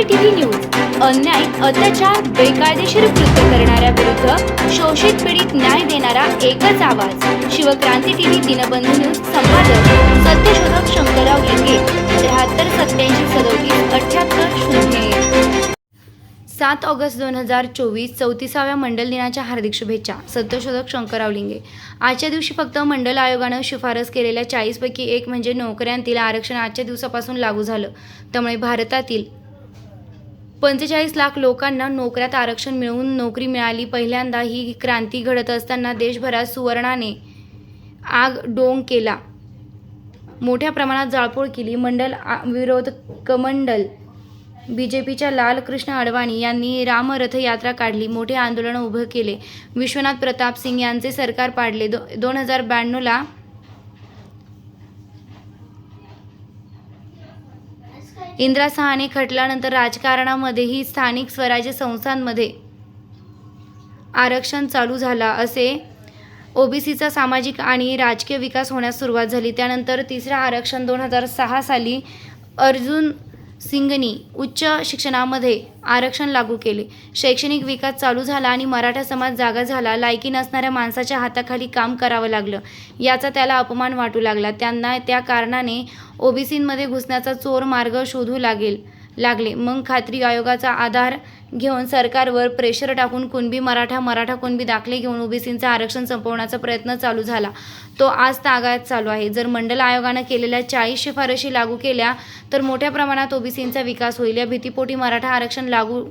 Shivkranti TV news. अन्याय अत्याचार बेकायदेशीर कृत्य करणाऱ्या विरुद्ध शोषित पीडित न्याय देणारा एकच आवाज. शिवक्रांती टीव्ही दिनबंधू न्यूज संपादक सत्यशोधक शंकरराव लिंगे त्र्याहत्तर सत्याऐंशी सदोतीस अठ्याहत्तर शून्य सात ऑगस्ट दोन हजार चोवीस चौतीसाव्या मंडल दिनाच्या हार्दिक शुभेच्छा सत्यशोधक शंकरराव लिंगे. आजच्या दिवशी फक्त मंडल आयोगानं शिफारस केलेल्या चाळीसपैकी एक म्हणजे नोकऱ्यांतील आरक्षण आजच्या दिवसापासून लागू झालं. त्यामुळे भारतातील पंचेचाळीस लाख लोकांना नोकऱ्यात आरक्षण मिळवून नोकरी मिळाली. पहिल्यांदा ही क्रांती घडत असताना देशभरात सुवर्णाने आग डोंग केला. मोठ्या प्रमाणात जाळपोळ केली. मंडल आ- विरोध कमंडल बी जे पीच्या लालकृष्ण अडवाणी यांनी रामरथ यात्रा काढली. मोठे आंदोलन उभं केले. विश्वनाथ प्रताप सिंग यांचे सरकार पाडले. दो दोन हजार ब्याण्णवला इंदिरा सहाने खटल्यानंतर राजकारणामध्येही स्थानिक स्वराज्य संस्थांमध्ये आरक्षण चालू झाला असे ओबीसीचा सामाजिक आणि राजकीय विकास होण्यास सुरुवात झाली. त्यानंतर तिसरं आरक्षण दोन हजार सहा साली अर्जुन सिंगनी उच्च शिक्षणामध्ये आरक्षण लागू केले. शैक्षणिक विकास चालू झाला आणि मराठा समाज जागा झाला. लायकी नसणाऱ्या माणसाच्या हाताखाली काम करावं लागलं. याचा त्याला अपमान वाटू लागला. त्यांना त्या कारणाने ओबीसींमध्ये घुसण्याचा चोर मार्ग शोधू लागेल. लागले. मग खात्री आयोगाचा आधार घेऊन सरकारवर प्रेशर टाकून कुणबी मराठा मराठा कुणबी दाखले घेऊन ओबीसींचं आरक्षण संपवण्याचा प्रयत्न चालू झाला. तो आज तागायत चालू आहे. जर मंडल आयोगानं केलेल्या चाळीस शिफारशी लागू केल्या तर मोठ्या प्रमाणात ओबीसींचा विकास होईल. या भीतीपोटी मराठा आरक्षण लागू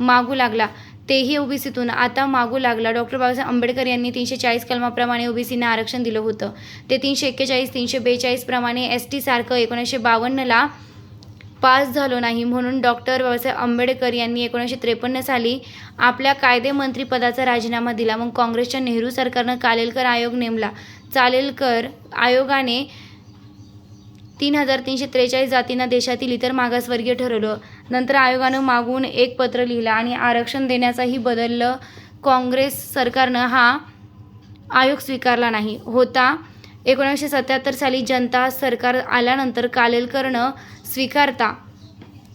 मागू लागला. तेही ओबीसीतून आता मागू लागला. डॉक्टर बाबासाहेब आंबेडकर यांनी तीनशे चाळीस कलमाप्रमाणे ओबीसींना आरक्षण दिलं होतं. ते तीनशे एक्केचाळीस तीनशे बेचाळीस प्रमाणे एस टी सारखं एकोणीसशे बावन्नला पास झालो नाही म्हणून डॉक्टर बाबासाहेब आंबेडकर यांनी एकोणीसशे त्रेपन्न साली आपल्या कायदेमंत्रीपदाचा राजीनामा दिला. मग काँग्रेसच्या नेहरू सरकारनं कालेलकर आयोग नेमला. चालेलकर आयोगाने तीन हजार तीनशे त्रेचाळीस जातींना देशातील इतर मागासवर्गीय ठरवलं. नंतर आयोगानं मागून एक पत्र लिहिलं आणि आरक्षण देण्याचाही बदललं. काँग्रेस सरकारनं हा आयोग स्वीकारला नाही. होता. एकोणीसशे सत्याहत्तर साली जनता सरकार आल्यानंतर कालेलकरनं स्वीकारता.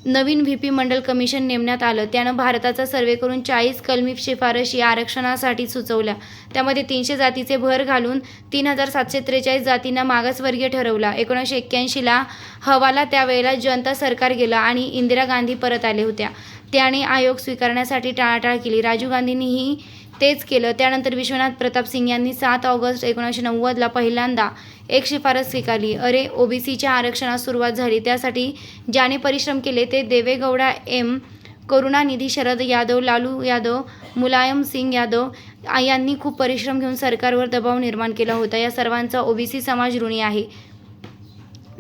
नवीन व्ही पी मंडल कमिशन नेमण्यात आलं. त्यानं भारताचा सर्वे करून चाळीस कलमी शिफारशी आरक्षणासाठी सुचवल्या. त्यामध्ये तीनशे जातीचे भर घालून तीन हजार सातशे त्रेचाळीस जातींना मागासवर्गीय ठरवला. एकोणीसशे एक्क्याऐंशीला हवाला त्यावेळेला जनता सरकार गेलं आणि इंदिरा गांधी परत आले होत्या. त्याने आयोग स्वीकारण्यासाठी टाळाटाळ केली. राजीव गांधींनीही तेच केलं. त्यानंतर विश्वनाथ प्रताप सिंग यांनी सात ऑगस्ट एकोणीसशे नव्वदला पहिल्यांदा एक शिफारस स्वीकारली. अरे ओबीसीच्या आरक्षणास सुरुवात झाली. त्यासाठी ज्याने परिश्रम केले ते देवेगौडा एम. करुणानिधी शरद यादव लालू यादव मुलायम सिंग यादव यांनी खूप परिश्रम घेऊन सरकारवर दबाव निर्माण केला होता. या सर्वांचा ओबीसी समाज ऋणी आहे.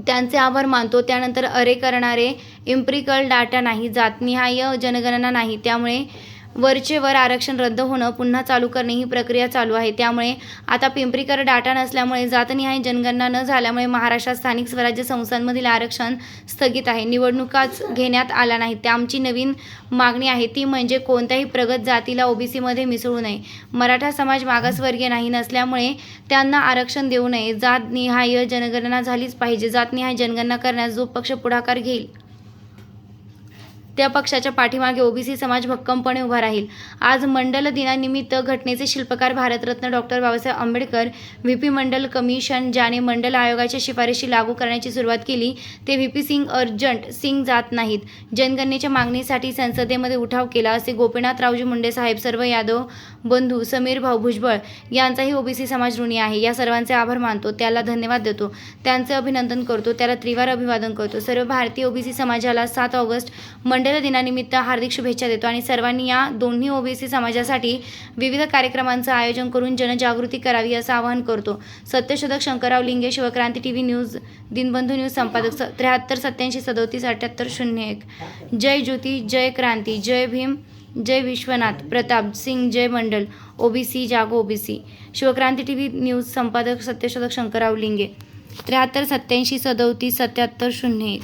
त्यांचे आभार मानतो. त्यानंतर अरे करणारे इम्प्रिकल डाटा नाही. जातनिहाय जनगणना नाही. त्यामुळे वरचे वर आरक्षण रद्द होणं पुन्हा चालू करणे ही प्रक्रिया चालू आहे. त्यामुळे आता पिंपरीकर डाटा नसल्यामुळे जातनिहाय जनगणना न झाल्यामुळे महाराष्ट्रात स्थानिक स्वराज्य संस्थांमधील आरक्षण स्थगित आहे. निवडणुकाच घेण्यात आला नाही. त्या आमची नवीन मागणी आहे. ती म्हणजे कोणत्याही प्रगत जातीला ओबीसीमध्ये मिसळू नये. मराठा समाज मागासवर्गीय नाही नसल्यामुळे त्यांना आरक्षण देऊ नये. जातनिहाय जनगणना झालीच पाहिजे. जातनिहाय जनगणना करण्यास जो पक्ष पुढाकार घेईल. त्या पक्षाच्या पाठीमागे ओबीसी समाज भक्कमपणे उभा राहील. आज मंडल दिनानिमित्त घटनेचे शिल्पकार Bharat Ratna doctor Babasaheb Ambedkar V. P. Mandal commission ज्याने मंडल आयोगाच्या शिफारशी लागू करण्याची सुरुवात केली ते व्ही. पी. सिंग अर्जंट सिंग जात नाहीत. जनगणनेच्या मागणीसाठी संसदेमध्ये उठाव केला असे गोपीनाथरावजी मुंडे साहेब सर्व यादव बंधू समीर भाऊ भुजबळ यांचाही ओबीसी समाज ऋणी आहे. या सर्वांचे आभार मानतो त्याला धन्यवाद देतो त्यांचे अभिनंदन करतो त्याला त्रिवार अभिवादन करतो. सर्व भारतीय ओबीसी समाजाला सात ऑगस्ट मंडल दिनानिमित्त हार्दिक शुभेच्छा देतो आणि सर्वांनी या दोन्ही ओबीसी समाजासाठी विविध कार्यक्रमांचं आयोजन करून जनजागृती करावी असं आवाहन करतो. सत्यशोधक Shankarrao Linge Shivkranti T V news Dinbandhu news संपादक स त्र्याहत्तर सत्याऐंशी सदोतीस अठ्याहत्तर शून्य एक. जय ज्योती जय क्रांती जय भीम जय विश्वनाथ प्रताप सिंग जय मंडल ओबीसी जागो OBC. Shivkranti T V news संपादक सत्यशोधक शंकरराव लिंगे. त्र्याहत्तर सत्याऐंशी सदोतीस सत्याहत्तर शून्य एक.